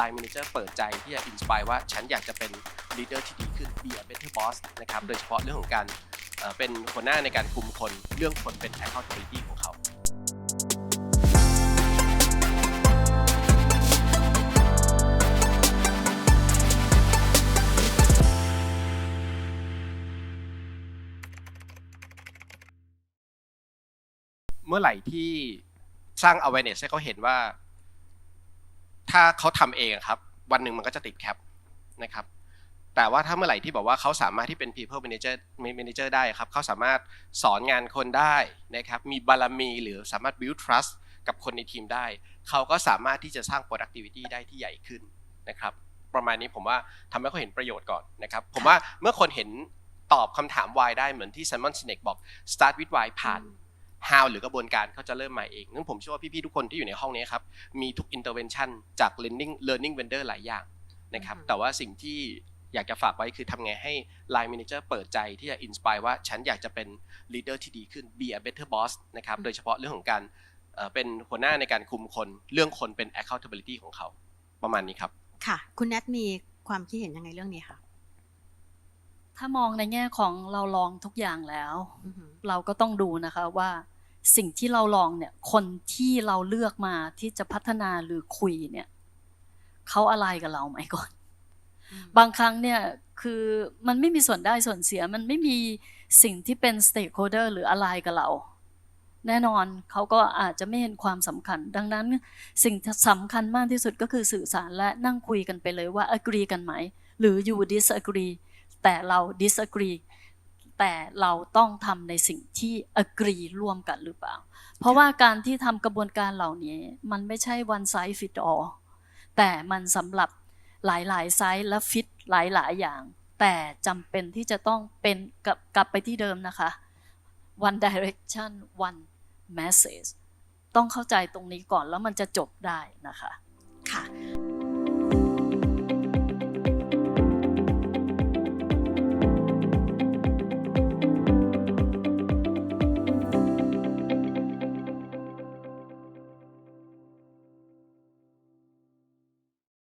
Line Manager เปิดใจที่จะอินสปายว่าฉันอยากจะเป็น leader ที่ดีขึ้น be a better boss นะครับโดยเฉพาะเรื่องของการเอ่อเป็นหัวหน้าในการคุมคนเรื่องคนเป็น accountability ของเขาเมื่อไหร่ที่สร้าง awareness ให้เขาเห็นว่า ถ้าเขาทำเองครับ วันหนึ่งมันก็จะติดแคปนะครับแต่ว่าถ้าเมื่อไหร่ที่บอกว่าเขาสามารถที่เป็น people manager manager ได้ครับเขาสามารถสอนงานคนได้นะครับมีบารมีหรือสามารถ build trust กับคนในทีมได้ เขาก็สามารถที่จะสร้าง productivity ได้ที่ใหญ่ขึ้นนะครับประมาณนี้ผมว่าทำให้เขาเห็นประโยชน์ก่อนนะครับผมว่าเมื่อคนเห็นตอบคำถาม why ได้เหมือนที่ Simon Sinek บอก start with why ผ่าน how หรือกระบวนการเขาจะเริ่มมาเองนั้นผมเชื่อว่าพี่ๆทุกคนที่อยู่ในห้องนี้ครับ มีทุก intervention จาก learning learning vendor หลายอย่างนะครับอือฮึแต่ว่าสิ่งที่อยากจะฝากไว้คือทำไงให้ Line Manager เปิดใจที่จะ inspire ว่าฉันอยากจะเป็น leader ที่ดีขึ้น be a better boss นะครับ โดยเฉพาะเรื่องของการเอ่อเป็นหัวหน้าในการคุมคน เรื่องคนเป็น accountability ของเขา ประมาณนี้ครับ ค่ะ คุณแนทมีความคิดเห็นยังไงเรื่องนี้คะ ถ้ามองในแง่ของเราลองทุกอย่างแล้วอือหือเราก็ต้องดูนะคะว่าสิ่งที่เราลองเนี่ยคนที่เราเลือกมาที่จะพัฒนาหรือคุยเนี่ยเขาอะไรกับเราไหมก่อน บางครั้งเนี่ยคือมันไม่มีส่วนได้ส่วนเสียมันไม่มีสิ่งที่เป็น stakeholder หรืออะไรกับเรา แน่นอนเขาก็อาจจะไม่เห็นความสำคัญ ดังนั้นสิ่งที่สำคัญมากที่สุดก็คือสื่อสารและนั่งคุยกันไปเลยว่า agree กันไหม หรือ you disagree แต่เรา disagree แต่เราต้องทำในสิ่งที่ agree ร่วมกันหรือเปล่า เพราะว่าการที่ทำกระบวนการเหล่านี้ มันไม่ใช่ one size fit all แต่มันสำหรับหลายๆไซส์และฟิตหลายๆอย่าง แต่จำเป็นที่จะต้องเป็นกลับกลับไปที่เดิมนะคะ one direction one message ต้องเข้าใจตรงนี้ก่อนแล้วมันจะจบได้นะคะ ค่ะ